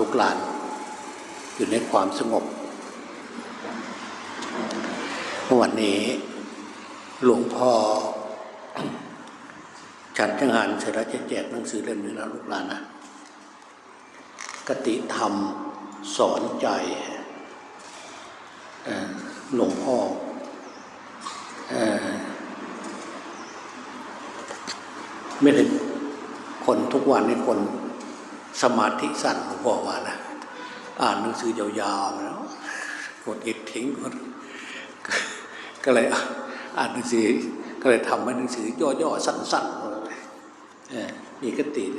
ลูกหลาน อยู่ในความสงบวันนี้ หลวงพ่อฉันจังหันเสร็จแล้วจะแจกหนังสือเล่มนี้นะลูกหลานนะกติธรรมสอนใจหลวงพ่ออไม่ได้คนทุกวันนี้คน สมาธิสั้นหลวงพ่อว่านะอ่านหนังสือยาวๆแล้วกดอิดทิ้งหมดก็ก็เลยอ่านหนังสือก็เลยทำให้หนังสือย่อๆสั้นๆเออมีคติเ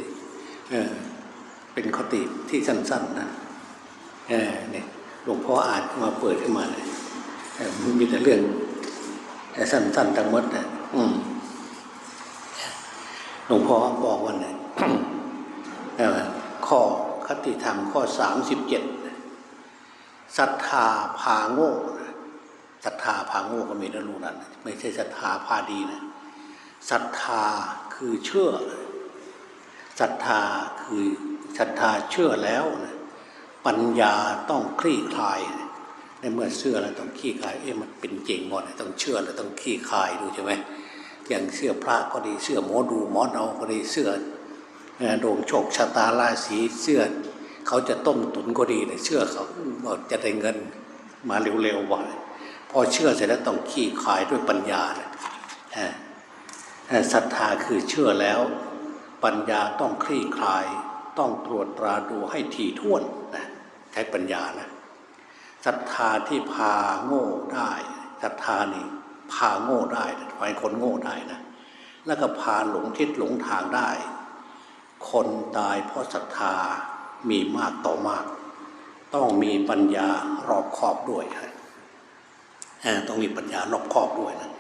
เออเป็นคติที่สั้นๆนะเออเนี่ยหลวงพ่ออ่านมาเปิดขึ้นมาเลยมันมีแต่เรื่องสั้นๆทั้งหมดนะอืมหลวงพ่อบอกวันไหนเอ่อข้อค ติธรรมข้อสามสิบเจ็ดศรัทธาพาโง่ศรัทธาพาโง่ก็มีนะลูกนั้นไม่ใช่ศรัทธาพาดีนะศรัทธาคือเชื่อศรัทธาคือศรัทธาเชื่อแล้วนะปัญญาต้องคลี่คลายนะในเมื่อเชื่อแล้วต้องคลี่คลายเอ๊ะมันเป็นจริงหมดต้องเชื่อแล้วต้องคลี่คลายดูใช่ไหมอย่างเชื่อพระก็ดีเชื่อหมอดูหมอเนาก็ดีเชื่อดวงโชคชะตาราศีเชื่อ เขาจะต้มตุนก็ดีเลยเชื่อเขาบอกจะได้เงินมาเร็วๆว่าพอเชื่อเสร็จแล้วต้องขี้คายด้วยปัญญาเลยศรัทธาคือเชื่อแล้ว ปัญญาต้องคลี่คลาย ต้องตรวจตราดูให้ถี่ถ้วนนะใช้ปัญญานะศรัทธาที่พาโง่ได้ศรัทธานี่พาโง่ได้ไฟคนโง่ได้นะแล้วก็พาหลงทิศหลงทางได้ คนตายเพราะศรัทธา มีมากต่อมาก ต้องมีปัญญารอบครอบด้วยครับต้องมีปัญญารอบครอบด้วยนะ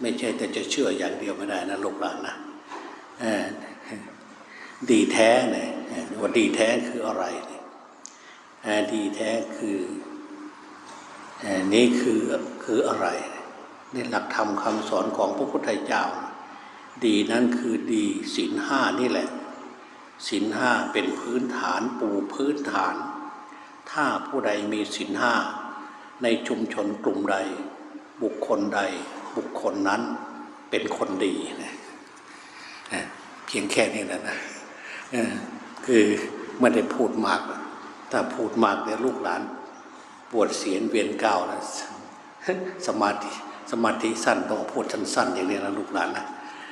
ไม่ใช่แต่จะเชื่ออย่างเดียวไม่ได้นะลูกหลานนะดีแท้เนี่ยว่าดีแท้คืออะไรดีแท้คือนี่คือคืออะไรในหลักธรรมคำสอนของพระพุทธเจ้า ดีนั้นคือดีศีลห้านี่แหละ ศีลห้าเป็นพื้นฐานปูพื้นฐาน ถ้าผู้ใดมีศีลห้าในชุมชนกลุ่มใด บุคคลใด บุคคลนั้นเป็นคนดีนะเพียงแค่นี้แหละนะคือไม่ได้พูดมาก ถ้าพูดมากเนี่ยลูกหลานปวดเสียนเวียนก้าวนะสมาธิสมาธิสั้นต้องพูดสั้นๆอย่างนี้นะลูกหลานนะ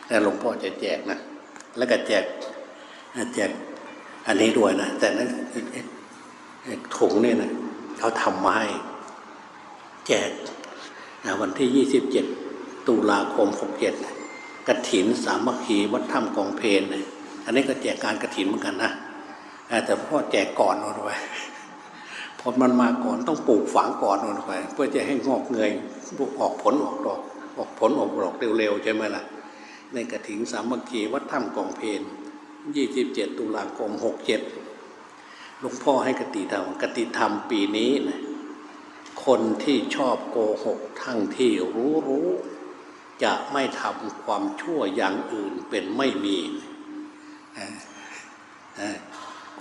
แต่หลวงพ่อจะแจกนะแล้วก็แจก แจกอันนี้ด้วยนะ แต่นั้นถุงเนี่ยนะเขาทำมาให้แจกวันที่ 27 ตุลาคม 67กระถินสามัคคีวัดถ้ำกองเพนอันนี้ก็แจกการกระถินเหมือนกันนะแต่พ่อแจกก่อนเอาไว้พอมันมาก่อนต้องปลูกฝังก่อนเอาไว้เพื่อจะให้งอกเงยออกผลออกดอก ออกผลออกดอกเร็วๆใช่ไหมล่ะ ในกระถินสามัคคีวัดถ้ำกองเพน 27ตุลาคม67หลวงพ่อให้กติธรรมกติธรรมปีนี้นะคนที่ชอบโกหกทั้งที่รู้รู้จะไม่ทำความชั่วอย่างอื่นเป็นไม่มี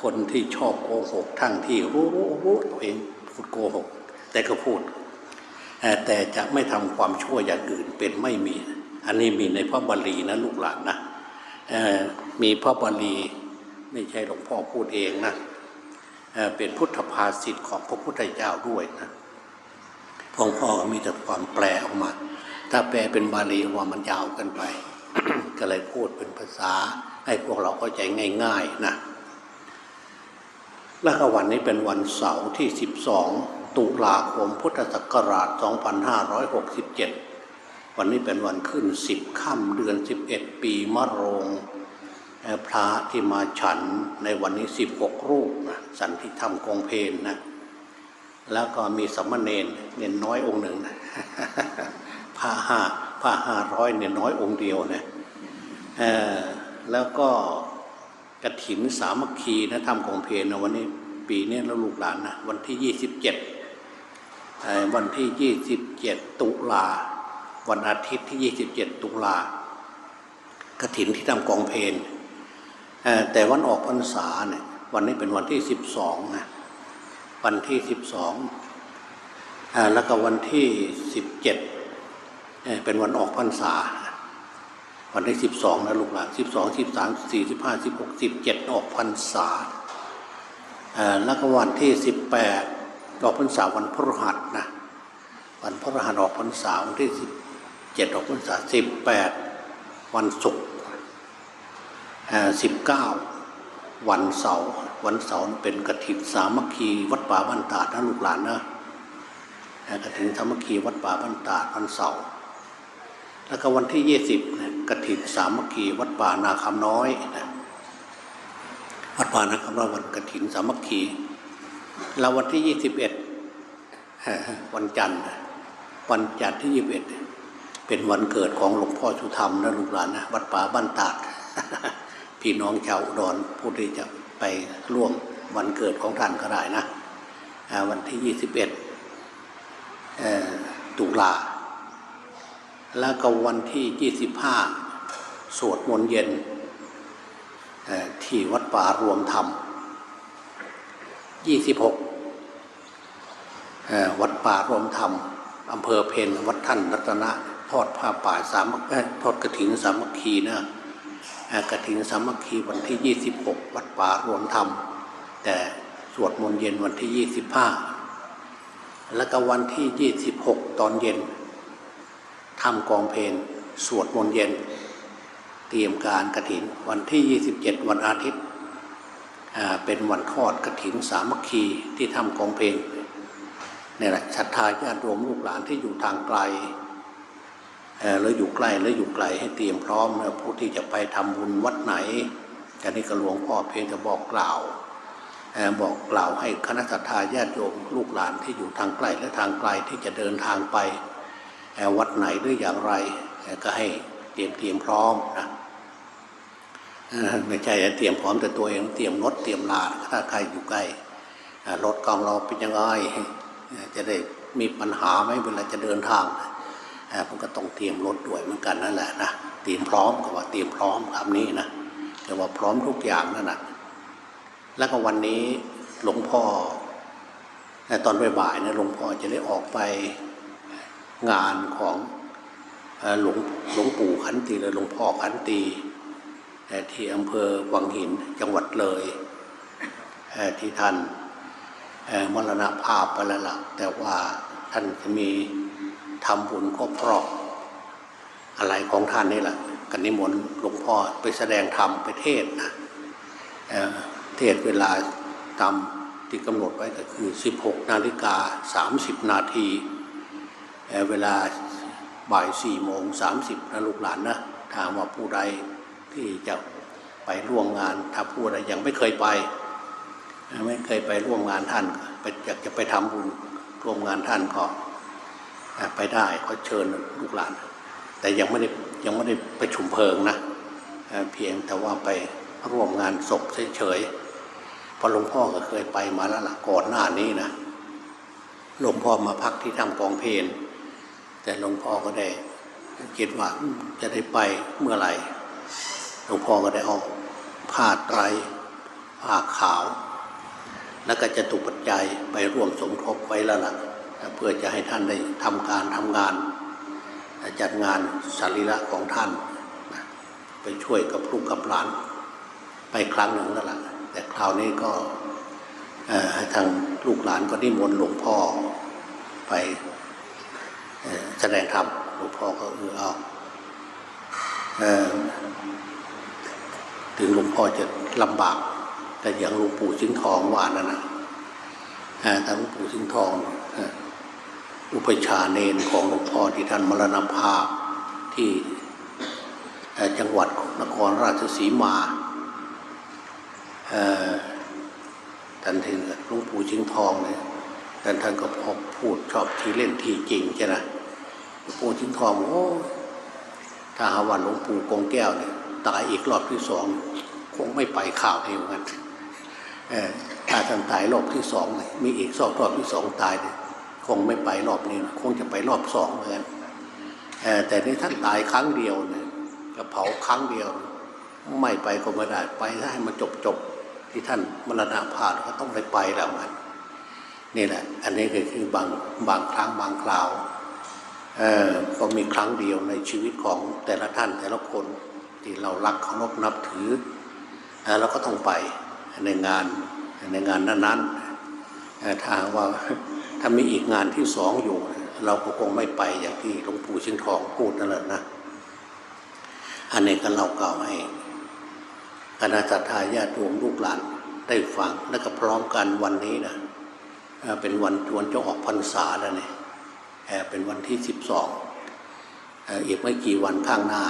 คนที่ชอบโกหกทั้งที่รู้รู้รู้ตัวเองพูดโกหก แต่ก็พูด แต่จะไม่ทำความชั่วอย่างอื่นเป็นไม่มี อันนี้มีในพระบาลีนะลูกหลานนะ มีพระบาลีไม่ใช่หลวงพ่อพูดเองนะเเป็นพุทธภาษิตของพระพุทธเจ้าด้วยนะหลวงพ่อมีแต่ความแปลออกมา ถ้าแปลเป็นบาลีว่ามันยาวเกินไป ก็เลยพูดเป็นภาษา ให้พวกเราเข้าใจง่าย ๆนะและวันนี้เป็นวันเสาร์ที่ 12 ตุลาคมพุทธศักราช 2567 วันนี้เป็นวันขึ้น10ค่ำเดือน11ปีมะโรงพระที่มาฉันในวันนี้16รูปนะสันติธรรมกองเพนนะแล้วก็มีสมณเณรเนนน้อยองค์หนึ่งนะห้าผ้าห้าร้อยเนนน้อยองค์เดียวนะแล้วก็กระถินสามัคคีนะธรรมกองเพนนะวันนี้ปีนี้เราลูกหลานนะวันที่27วันที่27ตุลา วันอาทิตย์ที่ 27 ตุลากระถินที่ทำกองเพนแต่วันออกพรรษาเนี่ยวันนี้เป็นวันที่ 12นะวันที่สิบสองแล้วก็วันที่สิบเจ็ดเป็นวันออกพรรษา วันที่สิบสองนะลูกหลานสิบสองสิบสามสี่สิบห้าสิบหกสิบเจ็ดออกพรรษาแล้วก็วันที่สิบแปดออกพรรษาวันพฤหัสนะวันพฤหัสออกพรรษาวันที่สิบ เจ็ดออกพรรษาสิบแปดวันศุกร์สิบเก้าวันเสาร์วันเสาร์เป็นกฐินสามัคคีวัดป่าบ้านตาดนะลูกหลานนะเอ่อกฐินสามัคคีวัดป่าบ้านตาดวันเสาร์แล้วก็วันที่ยี่สิบกฐินสามัคคีวัดป่านาคำน้อยนะวัดป่านาคำน้อยวันกฐินสามัคคีแล้ววันที่ยี่สิบเอ็ดวันจันทร์วันจันทร์ที่ยี่สิบเอ็ด เป็นวันเกิดของหลวงพ่อสุธรรมนะลูกหลานนะวัดป่าบ้านตาด พี่น้องชาวอุดรผู้ที่จะไปร่วมวันเกิดของท่านก็ได้นะวันที่ยี่สิบเอ็ดตุลา แล้วก็วันที่ 25 สวดมนต์เย็นที่วัดป่ารวมธรรม 26 วัดป่ารวมธรรมอำเภอเพนวัดท่านรัตนะ ทอดผ้าป่าสามัคทอดกระถินสามัคคีนะเอ่อกระถินสามัคคีวันที่ 26 วัดป่ารวมธรรม แต่สวดมนต์เย็นวันที่ 25 แล้วก็วันที่ 26 ตอนเย็นทำกองเพลงสวดมนต์เย็น เตรียมการกระถินวันที่ 27 วันอาทิตย์เป็นวันทอดกระถินสามัคคีที่ทำกองเพลงนี่แหละศรัทธาญาติโยมลูกหลานที่อยู่ทางไกล หรืออยู่ใกล้หรืออยู่ไกลให้เตรียมพร้อมนะผู้ที่จะไปทำบุญวัดไหนกันนี้ก็หลวงพ่อเพียงจะบอกกล่าวบอกกล่าวให้คณะศรัทธาญาติโยมลูกหลานที่อยู่ทางไกล้และทางไกลที่จะเดินทางไปวัดไหนหรืออย่างไร ก็ให้เตรียมเตรียมพร้อมนะไม่ใช่เตรียมพร้อมแต่ตัวเองเตรียมรถเตรียมลาถ้าใครอยู่ใกล้รถกองเราเป็นยังไงจะได้มีปัญหาไหมเวลาจะเดินทางเอ่ อผมก็ต้องเตรียมรถด้วยเหมือนกันนั่นแหละนะเตรียมพร้อมก็ว่าเตรียมพร้อมคำนี้นะแต่ว่าพร้อมทุกอย่างนั่นแหละแล้วก็วันนี้หลวงพ่อเอ่อตอนบ่ายๆนะหลวงพ่อจะได้ออกไปงานของหลวงหลวงปู่ขันตีหรือหลวงพ่อขันตีที่อำเภอวังหินจังหวัดเลยที่ท่านมรณภาพไปแล้วล่ะแต่ว่าท่านจะมี ทำบุญครบรอบอะไรของท่านนี่แหละกันนิมนต์หลวงพ่อไปแสดงธรรมไปเทศนะเเทศเวลาตามที่กำหนดไว้ก็คือ 16 นาฬิกา 30 นาทีเเวลาบ่ายสี่โมงสามสิบนะลูกหลานนะถามว่าผู้ใดที่จะไปร่วมงานถ้าผู้ใดยังไม่เคยไป ไม่เคยไปร่วมงานท่านไปอยากจะไปทำบุญร่วมงานท่านก็เอ่อ ไปได้ก็เชิญลูกหลาน แต่ยังไม่ได้ยังไม่ได้ไปชุมเพลิงนะเพียงแต่ว่าไปร่วมงานศพเฉยๆพราะหลวงพ่อก็เคยไปมาแล้วล่ะก่อนหน้านี้นะหลวงพ่อมาพักที่ทำกองเพลนแต่หลวงพ่อก็ได้คิดว่าจะได้ไปเมื่อไหร่หลวงพ่อก็ได้เอาผ้าไตรผ้าขาว แล้วก็จะตุปัจจัยไปร่วมสมทบไว้แล้วล่ะ เพื่อจะให้ท่านได้ทำการทำงาน จัดงานสรีระของท่าน ไปช่วยกับลูกกับหลาน ไปครั้งหนึ่งแล้วล่ะแต่คราวนี้ก็ทางลูกหลานก็นิมนต์หลวงพ่อไปอแสดงธรรมหลวงพ่อก็เออเอาถึงหลวงพ่อจะลำบาก แต่อย่างหลวงปู่สิงห์ทองว่านั่นนะเอ่อทางหลวงปู่สิงห์ทอง อุปชาเนนของหลวงพ่อที่ท่านมรณภาพที่จังหวัดนครราชสีมาท่านที่หลวงปู่ชิงทองเนี่ยท่านท่านก็พอพูดชอบที่เล่นที่จริงใช่ไหมหลวงปู่ชิงทองโอ้ถ้าหาวันหลวงปู่กงแก้วเนี่ยตายอีกรอบที่สองคงไม่ไปข่าวเหมือนกันถ้าท่านตายรอบที่สองเนี่ยมีอีกสอบรอบที่สองตายเนี่ย คงไม่ไปรอบนี้นะคงจะไปรอบสองเหมือนกันเออแต่นี่ท่านตายครั้งเดียวเนี่ยก็เผาครั้งเดียว ไม่ไปก็ไม่ได้ไปถ้าให้มันจบจบที่ท่านมรณภาพก็ต้องได้ไปแล้วมันนี่แหละ อันนี้ก็คือบางบางครั้งบางคราวก็มีครั้งเดียวในชีวิตของแต่ละท่านแต่ละคนที่เรารักเคารพนับถือเราก็ต้องไปในงานในงานนั้นๆถ้าว่า ถ้ามีอีกงานที่สองอยู่ เราก็คงไม่ไปอย่างที่หลวงปู่ชิงทองพูดนั่นแหละนะอันนี้ก็เราเกล่าวให้คณะสัตยาญาติโยมลูกหลานได้ฟังและก็พร้อมกันวันนี้นะเป็นวันวันจะออกพรรษาแล้วเนี่ยเอ่อเป็นวันที่สิบสองอีกไม่กี่วันข้างหน้า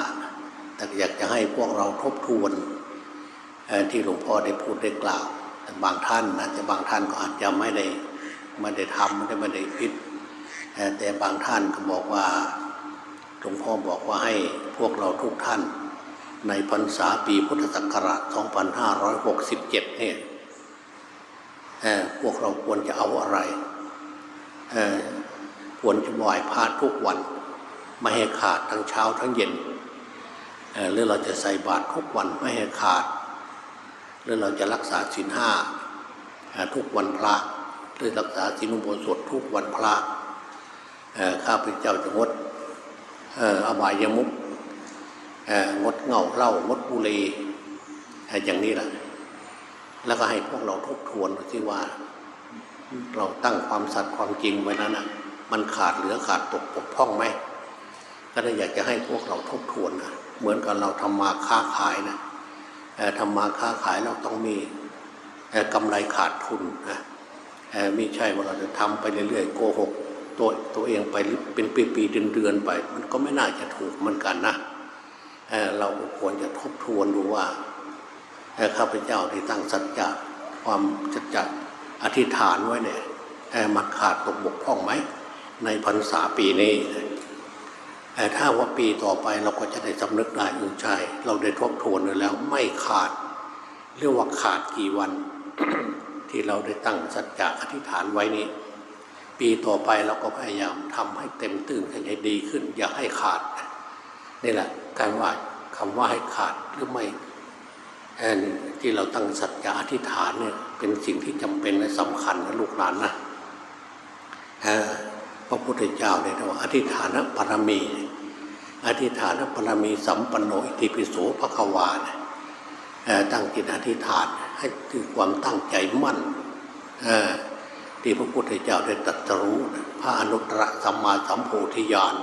แต่อยากจะให้พวกเราทบทวนที่หลวงพ่อได้พูดได้กล่าว แต่บางท่านนะแต่บางท่านก็อาจจะไม่ได้ ไม่ได้ทำไม่ได้ไม่ได้พิด แต่บางท่านก็บอกว่าหลวงพ่อบอกว่าให้พวกเราทุกท่าน ในพรรษาปีพุทธศักราช 2567 เนี่ยพวกเราควรจะเอาอะไรควรจะไหว้พระทุกวันไม่ให้ขาดทั้งเช้าทั้งเย็นหรือเราจะใส่บาตรทุกวันไม่ให้ขาด หรือเราจะรักษาศีลห้าทุกวันพระ หรือรักษาศีลุโบสถทุกวันพระข้าพเจ้าจะงดอบายมุกงดเงาเหล้างดบุหรี่อย่างนี้แหละแล้วก็ให้พวกเราทบทวนที่ว่า เราตั้งความสัตย์ความจริงไว้นั้นนะมันขาดเหลือขาดตกปกพร่องไหมก็ได้อยากจะให้พวกเราทบทวนนะเหมือนกับเราทำมาค้าขายนะเอ่อทำมาค้าขายเราต้องมีเอ่อกำไรขาดทุนนะ ไม่ใช่ว่าเราจะทำไปเรื่อยๆโกหกตัวตัวเองไปเป็นปีๆเดือนๆไป มันก็ไม่น่าจะถูกเหมือนกันนะเเราควรจะทบทวนดูว่าข้าพเจ้าที่ตั้งสัจจะความสัจจะอธิษฐานไว้เนี่ยมันขาดตกบกพร่องไหมในพรรษาปีนี้แต่ถ้าว่าปีต่อไปเราก็จะได้สำนึกได้เออใช่เราได้ทบทวนแล้วไม่ขาด เรียกว่าขาดกี่วัน ที่เราได้ตั้งสัจจะอธิษฐานไว้นี้ ปีต่อไปเราก็พยายามทำให้เต็มตื่นให้ดีขึ้น อย่าให้ขาดนี่แหละการว่าคำว่าให้ขาดหรือไม่เอ่อที่เราตั้งสัจจะอธิษฐานเนี่ยเป็นสิ่งที่จำเป็นและสำคัญนะลูกหลานนะพระพุทธเจ้าเนี่ยนะว่าอธิษฐานปรมี อธิษฐานปรมีสัมปันโนอิติปิโสภควานตั้งจิตอธิษฐาน ให้ถือความตั้งใจมั่นที่พระพุทธเจ้าได้ตรัสรู้พระอนุตตรสัมมาสัมโพธิญาณ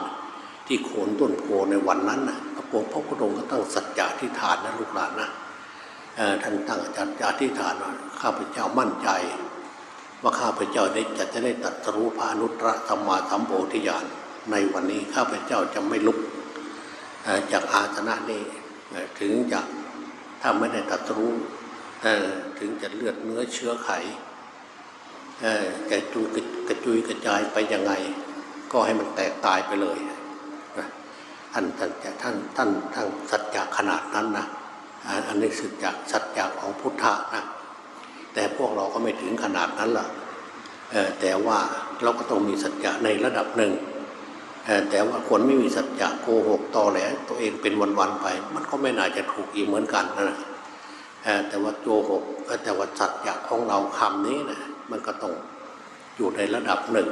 ที่โคนต้นโพในวันนั้นนะพระพุทธพระพุทธองค์ก็ตั้งสัจจะที่ฐานนะลูกหลานนะท่านตั้งสัจจะที่ฐานว่าข้าพเจ้ามั่นใจ ว่าข้าพเจ้าได้จะจะได้ตรัสรู้พระอนุตตรสัมมาสัมโพธิญาณในวันนี้ข้าพเจ้าจะไม่ลุกจากอาสนะนี้ถึงจะถ้าไม่ได้ตรัสรู้ ถึงจะเลือดเนื้อเชื้อไขเอ่อกระจุยกระจุยกระจายไปยังไง ก็ให้มันแตกตายไปเลยนท่านท่านท่านท่านท่านสัจจะขนาดนั้นนะอันนี้สัจจะสัจจะของพุทธะนะแต่พวกเราก็ไม่ถึงขนาดนั้นล่ะเอ่อแต่ว่าเราก็ต้องมีสัจจะในระดับหนึ่งแต่ว่าคนไม่มีสัจจะโกหกตอแหลตัวเองเป็นวันๆไป มันก็ไม่น่าจะถูกอีกเหมือนกันนะ แต่ว่าโกหกแต่ว่าสัจจะของเราคำนี้นะมันก็ต้องอยู่ในระดับหนึ่ง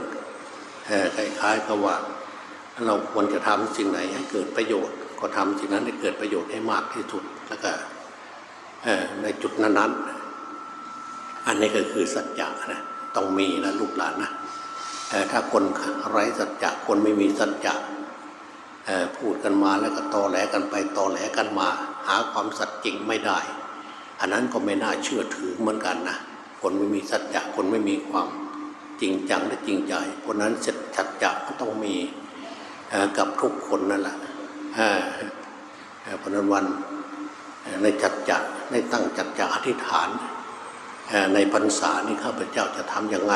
คล้ายๆกับว่า เราควรจะทำสิ่งไหนให้เกิดประโยชน์ ก็ทำสิ่งนั้นให้เกิดประโยชน์ให้มากที่สุดแล้วก็ในจุดนั้นๆ อันนี้ก็คือสัจจะนะต้องมีนะลูกหลานนะถ้าคนไร้สัจจะคนไม่มีสัจจะพูดกันมาแล้วก็ตอแหลกันไปตอแหลกันมา หาความสัจจริงไม่ได้ อันนั้นก็ไม่น่าเชื่อถือเหมือนกันนะคนไม่มีสัจจะคนไม่มีความจริงจังและจริงใจเพราะนั้นสัจจะก็ต้องมีกับทุกคนนั่นแหละพนันวันในจัจจะในตั้งจัจจะอธิษฐาน ในพรรษานี้ข้าพเจ้าจะทำยังไง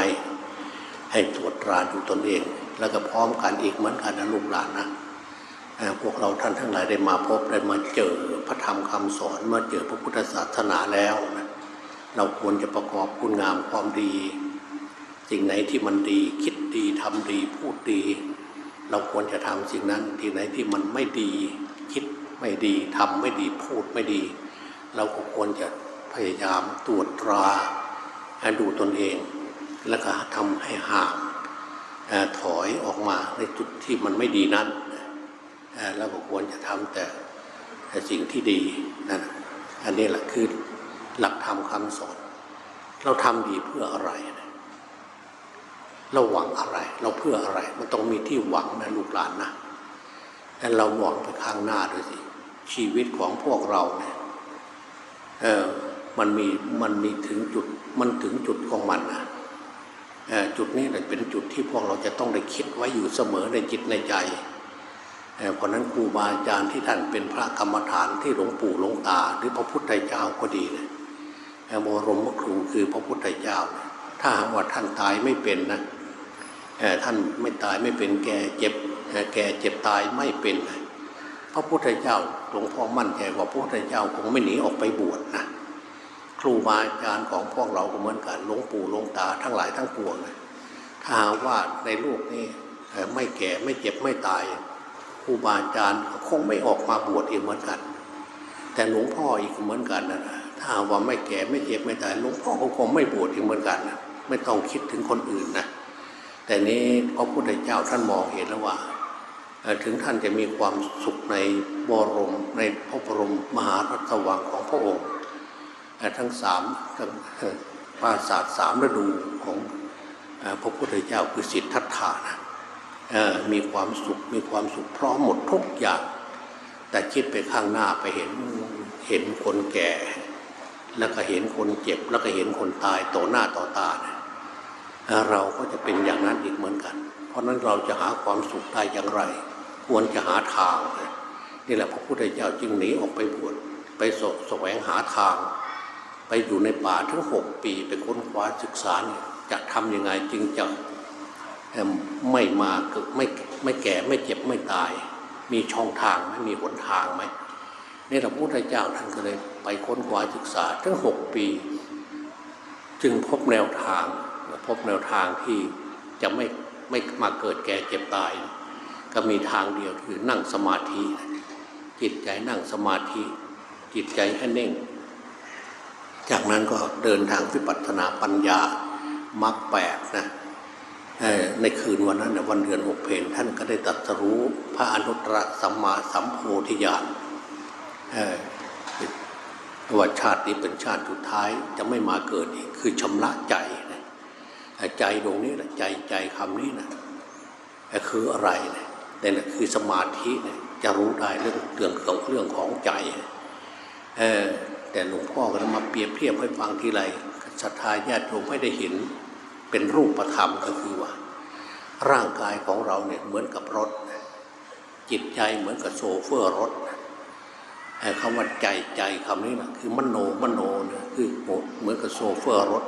ให้ตรวจตราดูตนเอง แล้วก็พร้อมกันอีกเหมือนกันนะลูกหลานนะ พวกเราท่านทั้งหลายได้มาพบได้มาเจอพระธรรมคำสอนมาเจอพระพุทธศาสนาแล้วนะเราควรจะประกอบคุณงามความดีสิ่งไหนที่มันดีคิดดีทำดีพูดดี เราควรจะทำสิ่งนั้นที่ไหนที่มันไม่ดี คิดไม่ดีทำไม่ดีพูดไม่ดี เราก็ควรจะพยายามตรวจตราดูตนเอง แล้วก็ทำให้ห่างถอยออกมาในจุดที่มันไม่ดีนั้น เอ่อแล้วก็ควรจะทำแต่แต่สิ่งที่ดีนั่นน่ะอันนี้แหละคือหลักธรรมคำสอน เราทำดีเพื่ออะไรเราหวังอะไร เราเพื่ออะไร มันต้องมีที่หวังนะลูกหลานนะแต่เราหวังไปข้างหน้าด้วยสิชีวิตของพวกเราเนี่ยเออมันมีมันมีถึงจุดมันถึงจุดของมันนะจุดนี้แหละเป็นจุดที่พวกเราจะต้องได้คิดไว้อยู่เสมอในจิตในใจ เพราะนั้นครูบาอาจารย์ที่ท่านเป็นพระกรรมฐานที่หลวงปู่หลวงตา หรือพระพุทธเจ้าก็ดีเลยบรมครูคือพระพุทธเจ้า ถ้าหากว่าท่านตายไม่เป็นนะท่านไม่ตายไม่เป็นแก่เจ็บแก่เจ็บตายไม่เป็นนะพระพุทธเจ้าหลวงพ่อมั่นใจว่าพระพุทธเจ้าคงไม่หนีออกไปบวชนะครูบาอาจารย์ของพวกเราก็เหมือนกันหลวงปู่หลวงตาทั้งหลายทั้งปวงนะถ้าหากว่าในโลกนี่ไม่แก่ไม่เจ็บไม่ตาย ครูบาอาจารย์คงไม่ออกมาบวชอีกเหมือนกัน แต่หลวงพ่ออีกเหมือนกันนะถ้าว่าไม่แก่ไม่เจ็บไม่ตายหลวงพ่อคงไม่บวชอีกเหมือนกันนะไม่ต้องคิดถึงคนอื่นนะแต่นี้พระพุทธเจ้าท่านมองเห็นแล้วว่าถึงท่านจะมีความสุขในบรมในพระบรมมหาราชวังของพระองค์ ทั้งสามทั้งปราศาสตร์สามฤดูของพระพุทธเจ้าคือสิทธัตถานะ มีความสุขมีความสุขพร้อมหมดทุกอย่าง แต่คิดไปข้างหน้าไปเห็นเห็นคนแก่ แล้วก็เห็นคนเจ็บ แล้วก็เห็นคนตายต่อหน้าต่อตานะเอ่อเราก็จะเป็นอย่างนั้นอีกเหมือนกัน เพราะนั้นเราจะหาความสุขได้อย่างไร ควรจะหาทางนี่แหละพระพุทธเจ้าจึงหนีออกไปบวชไปแสแสวงหาทาง ไปอยู่ในป่าทั้งหกปีไปค้นคว้าศึกษาจะทำยังไงจึงจะ ไม่มาเกิดไม่ไม่แก่ไม่เจ็บไม่ตาย มีช่องทางไหมมีหนทางไหมนี่หละพระพุทธเจ้าท่านก็เลยไปค้นคว้าศึกษาทั้งหกปี จึงพบแนวทางพบแนวทางที่จะไม่ไม่มาเกิดแก่เจ็บตาย ก็มีทางเดียวคือนั่งสมาธิ จิตใจนั่งสมาธิ จิตใจให้เน่ง จากนั้นก็เดินทางวิปัสสนาปัญญามรรคแปดนะ ในคืนวันนั้นน่ะวันเดือนหกเพนท่านก็ได้ตรัสรู้พระอนุตตรสัมมาสัมโพธิญาณว่าชาตินี้เป็นชาติสุดท้ายจะไม่มาเกิดอีกคือชำระใจนะใจตรงนี้แหละใจใจคำนี้นะคืออะไรนะนี่แหละคือสมาธินะจะรู้ได้เรื่องเรื่องของเรื่องของใจแต่หลวงพ่อก็มาเปรียบเทียบให้ฟังทีไรศรัทธาญาติโยมไม่ได้เห็น เป็นรูปธรรมก็คือว่า ร่างกายของเราเนี่ยเหมือนกับรถ จิตใจเหมือนกับโซเฟอร์รถไอ้คำว่าใจใจคำนี้นะคือมโนมโนเนี่ยคือเหมือนกับโซเฟอร์รถ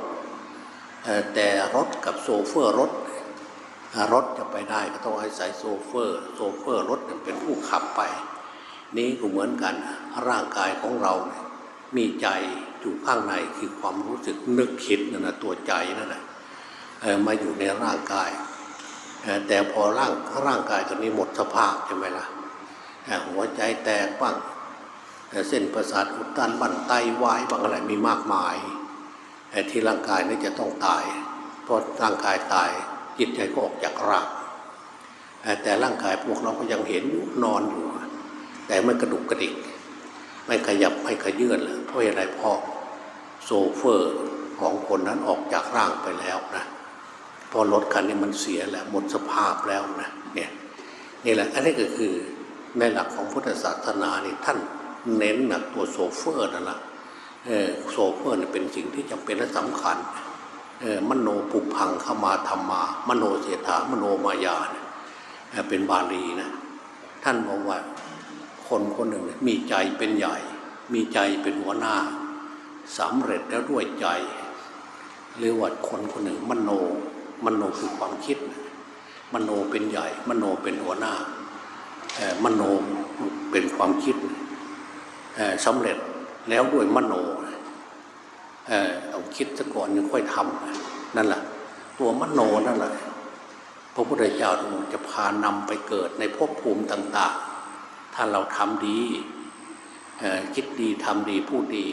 แต่รถกับโซเฟอร์รถ รถจะไปได้ก็ต้องอาศัยโซเฟอร์ โซเฟอร์รถเป็นผู้ขับไป นี่ก็เหมือนกันร่างกายของเราเนี่ยมีใจอยู่ข้างในคือความรู้สึกนึกคิดนั่นนะตัวใจนั่นแหละ มาอยู่ในร่างกาย แต่พอร่างร่างกายตัวนี้หมดสภาพใช่ไหมล่ะเอ่อหัวใจแตกบ้างเส้นประสาทอุดตันบั้นไตวายบางอะไรมีมากมายที่ร่างกายนี้จะต้องตายเพราะร่างกายตายจิตใจก็ออกจากร่างแต่ร่างกายพวกเราก็ยังเห็นอยู่นอนอยู่ แต่ไม่กระดุกกระดิก ไม่ขยับไม่ขยื่นเลยเพราะอะไรเพราะโซเฟอร์ของคนนั้นออกจากร่างไปแล้วนะ พอรถคันนี้มันเสียแล้วหมดสภาพแล้วนะเนี่ยนี่แหละอันนี้ก็คือในหลักของพุทธศาสนานี่ท่านเน้นหนักตัวโซเฟอร์นั่นแหละโซเฟอร์เนี่ยเป็นสิ่งที่จำเป็นและสำคัญมโนปุพังเข้ามาธรรมา มโนเสถามโนมายาเนี่ยเป็นบาลีนะท่านบอกว่าคนคนหนึ่งมีใจเป็นใหญ่ มีใจเป็นหัวหน้าสำเร็จแล้วด้วยใจเรียว่าคนคนหนึ่งมโน มโนคือความคิด มโนเป็นใหญ่ มโนเป็นหัวหน้ามโนเป็นความคิดสำเร็จแล้วด้วยมโนเอ่อต้องคิดซะก่อนยังค่อยทำนั่นแหละตัวมโนนั่นแหละพระพุทธเจ้าจะพานำไปเกิดในภพภูมิต่าง ๆ ถ้าเราทำดีคิดดีทำดีพูดดี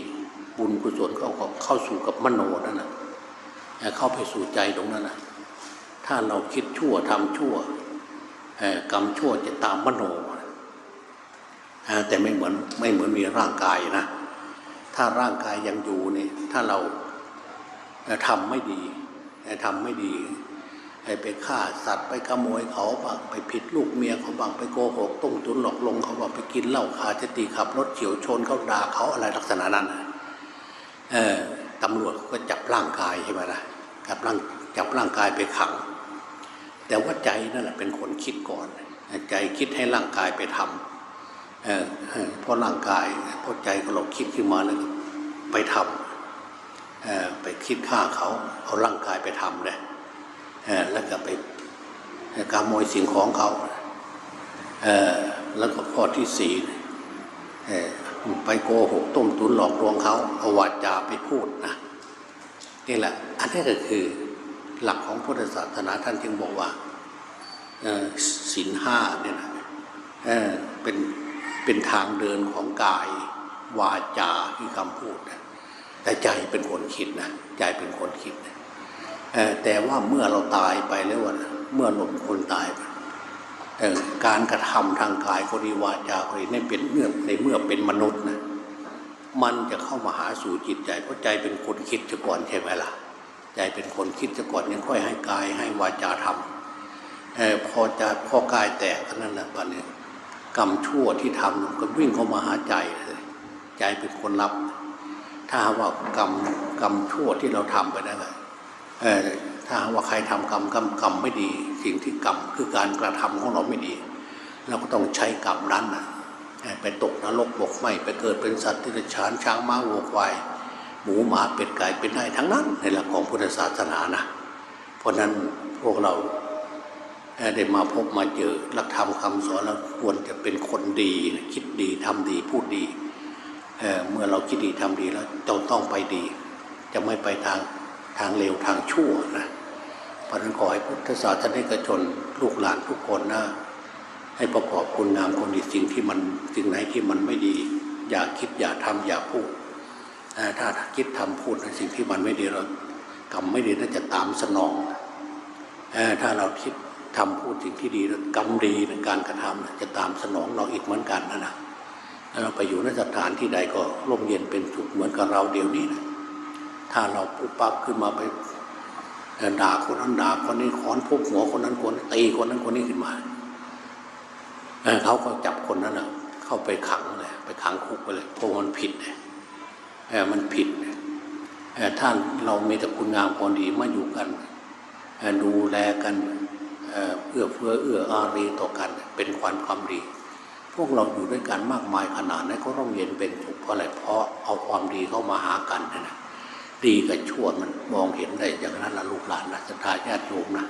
บุญกุศลเข้าเข้าสู่กับมโนนั่นแหละเข้าไปสู่ใจตรงนั้นนะ ถ้าเราคิดชั่วทำชั่วกรรมชั่วจะตามมโนแต่ไม่เหมือนไม่เหมือนมีร่างกายนะ ถ้าร่างกายยังอยู่เนี่ยถ้าเราทำไม่ดีทำไม่ดีไปฆ่าสัตว์ไปขโมยเขาบ้างไปผิดลูกเมียเขาบ้างไปโกหกต้มตุนหลอกลงเขาบ้างไปกินเหล้าคาจะตีขับรถเฉียวชนเขาด่าเขาอะไรลักษณะนั้นตำรวจก็จับร่างกายใช่ไหมล่ะจับร่างจับร่างกายไปขัง แต่ว่าใจนั่นแหละเป็นคนคิดก่อน ใจคิดให้ร่างกายไปทำเออเพราะร่างกายเพราะใจของเราคิดขึ้นมาแล้วไปทำไปคิดฆ่าเขาเอาร่างกายไปทำเลยเแล้วก็ไปขโมยสิ่งของเขาเแล้วก็ข้อที่สี่ไปโกหกต้มตุนหลอกลวงเขาเอาวาจาไปพูดนะนี่แหละ อันนี้ก็คือ หลักของพุทธศาสนาท่านจึงบอกว่าศีลห้าเนี่ยนะเเป็นเป็นทางเดินของกายวาจาคือคำพูดนะแต่ใจเป็นคนคิดนะใจเป็นคนคิดนะแต่ว่าเมื่อเราตายไปแล้วนะเมื่อหลงคนตายไปการกระทำทางกายก็ดีวาจาก็ดีในเป็นเมื่อในเมื่อเป็นมนุษย์นะมันจะเข้ามาหาสู่จิตใจเพราะใจเป็นคนคิดจะก่อนใช่ไหมล่ะ ใจเป็นคนคิดจะก่อนยังค่อยให้กายให้วาจาทำออพอจะพอกายแตกเท่านั้นแหละปันนี้กรรมชั่วที่ทำก็วิ่งเข้ามาหาใจเลยใจเป็นคนรับ ถ้าว่ากรรมกรรมชั่วที่เราทำไปนั่นแหละถ้าว่าใครทำกรรมกรรมกรรมไม่ดี สิ่งที่กรรมคือการกระทำของเราไม่ดี เราก็ต้องใช้กรรมนั้นนะไปตกนรกบกไหมไปเกิดเป็นสัตว์ที่ฉานช้างม้าวัวควาย หมูหมาเป็ดไก่เป็นได้ทั้งนั้น ในหลักของพุทธศาสนานะ เพราะนั้นพวกเราได้มาพบมาเจอหลักธรรมคำสอนแล้วควรจะเป็นคนดีคิดดีทำดีพูดดีเเมื่อเราคิดดีทำดีแล้วต้องต้องไปดี จะไม่ไปทางทางเลวทางชั่วนะเพราะนั้นขอให้พุทธศาสนิกชนลูกหลานทุกคนนะให้ประกอบคุณงามคนดีสิ่งที่มันสิ่งไหนที่มันไม่ดี อย่าคิดอย่าทำอย่าพูด ถ้าคิดทำพูดในสิ่งที่มันไม่ดีเรากรรมไม่ดีน่าจะตามสนอง ถ้าเราคิดทำพูดสิ่งที่ดีกรรมดีในการกระทำจะตามสนองเราอีกเหมือนกันนะนะเราไปอยู่ในสถานที่ใดก็ร่มเย็นเป็นสุขเหมือนกับเราเดี๋ยวนี้นะถ้าเราปุ๊บปั๊บขึ้นมาไปด่าคนนั้นด่าคนนี้ขอนพบหัวคนนั้นคนตีคนนั้นคนนี้ขึ้นมาเขาก็จับคนนั้นนะเข้าไปขังเลยไปขังคุกไปเลยเพราะมันผิดเลย มันผิดท่านเรามีแต่คุณงามความดีมาอยู่กัน ดูแลกันเอื้อเฟื้อเอื้ออารีต่อกันเป็นความความดี พวกเราอยู่ด้วยกันมากมายขนาดนั้นก็ร่มเย็นเป็นสุขเพราะอะไรเพราะเอาความดีเข้ามาหากันนะดีกับชั่วมันมองเห็นได้อย่างนั้นละลูกหลานนะศรัทธาญาติโยมนะ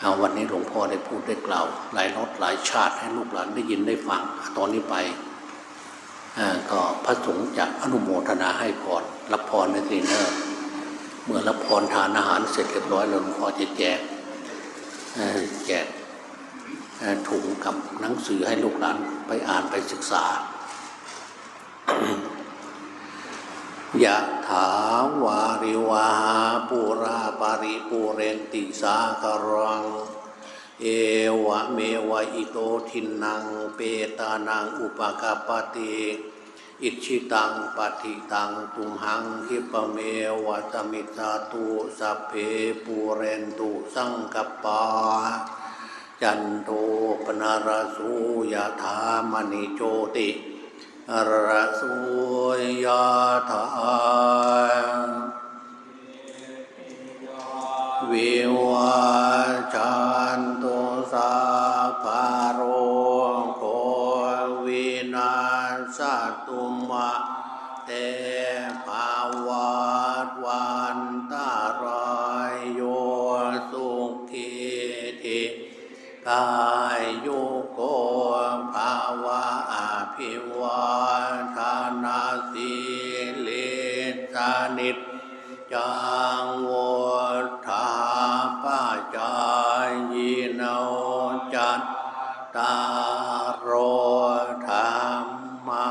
เอาวันนี้หลวงพ่อได้พูดได้กล่าว หลายรสหลายชาติให้ลูกหลานได้ยินได้ฟังตอนนี้ไป ก็พระสงฆ์จะอนุโมทนาให้พรรับพรในทีเนอร์เมื่อรับพรทานอาหารเสร็จเรียบร้อยหลวงพ่อจะแจกแจกถุงกับหนังสือให้ลูกหลานไปอ่านไปศึกษายะถาวาริวาปุราปาริปุเรนติสาคารัง เอวะเมวะอิโตทินังเปตานังอุปกาปติอิชิตังปฏิตังตุมหังคิปเมวะตมิตาตุสัพเพปูเรนตุสังกปา จันโทปนารสุยธามณิโจติรสุยธาวิวาจัน สัพพโรโควินาสตุมะเตภาวะวันตารายโยสุขีติกายโยโกภาวะอภิวาทานาสีเลสานิจจังโว ตารโรธรรมา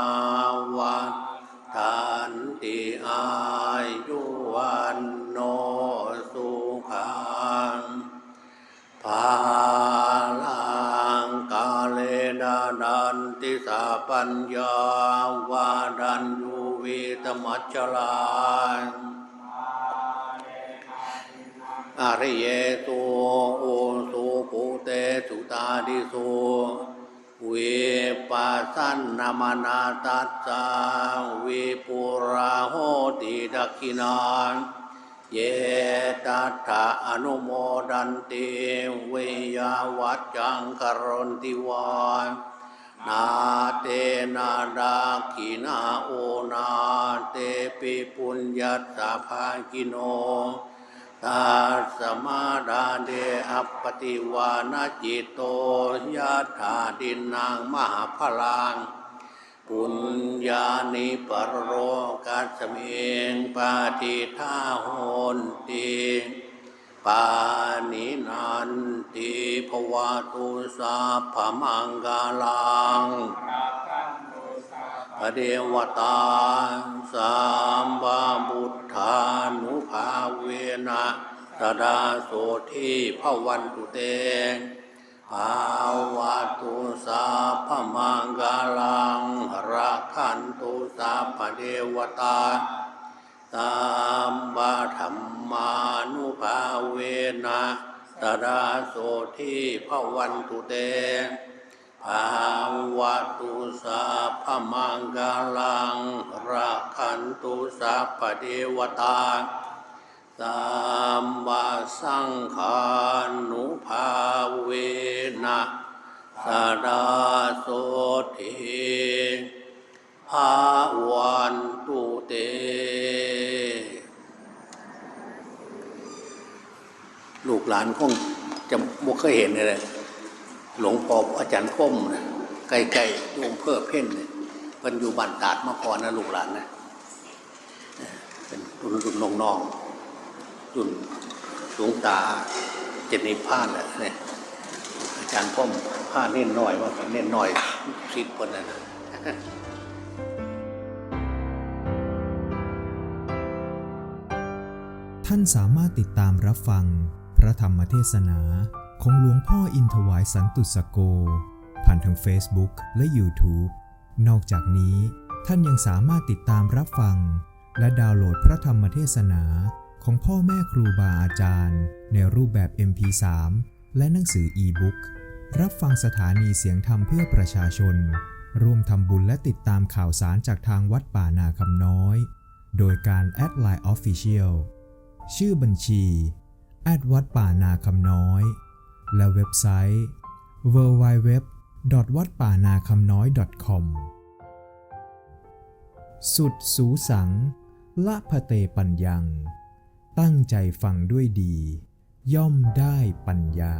วันทันติอายุวันโนสุขังภาลังกาเลนานันติสาปัญญาวาดันยูวิตมัจจลาอริเยตุ สุตาดิสุเวปัสสนนามนาตัสสาเวปุราโหติดักินานเยตัตถะอนุโมดันติเวยาวัจจังกรณติวานนาเตนาดาขินาโอนาเตปิปุญญาตาภากิโน ตาสมาดาเดอัปปติวานาจิตโตยะถาดินนางมหาพลังปุญญานิปรโรกัสเมงปาติทาโหนติปานินันติภวะตุสาพมังกาลัง เดวตาสามบาบุตธานุภาเวนะสดาโสทีพวันตุเตภาวะตุสาพมังกาลังรักขันตุสาพเดวตาสามบาธรรมานุภาเวนะสดาโสทีพวันตุเตภา วะตุสัพมังกาลังรักขันตุสัพพเทวตาสัมมาสังฆานุภาเวนะสาดาโสทิภาวันตุเต ลูกหลานคงจะบ่เคยเห็นเลยหลวงพ่ออาจารย์คมนะ ไกลๆโยมเพื่อเพ่นเนี่ยเป็นอยู่บ้านตาดมาก่อนะลูกหลานนะเป็นรุ่นรุ่นน้องๆรุ่นหลวงตาเจดนิพพานแหละเนี่ยอาจารย์คมผ้าเน้นหน่อยว่าเน้นหน่อยสิบคนนะนท่านสามารถติดตามรับฟัง พระธรรมเทศนาของหลวงพ่ออินทวายสันตุสโก ผ่านทาง Facebook และ YouTube นอกจากนี้ท่านยังสามารถติดตามรับฟัง และดาวน์โหลดพระธรรมเทศนาของพ่อแม่ครูบาอาจารย์ ในรูปแบบ MP3 และหนังสืออีบุ๊กรับฟังสถานีเสียงธรรมเพื่อประชาชน ร่วมทำบุญและติดตามข่าวสารจากทางวัดป่านาคำน้อย โดยการแอดไลน์ Official ชื่อบัญชี แอดวัดป่านาคำน้อย และเว็บไซต์ www. วัดป่านาคำน้อย .com สุดสูสัง ละพะเตปัญญัง ตั้งใจฟังด้วยดี ย่อมได้ปัญญา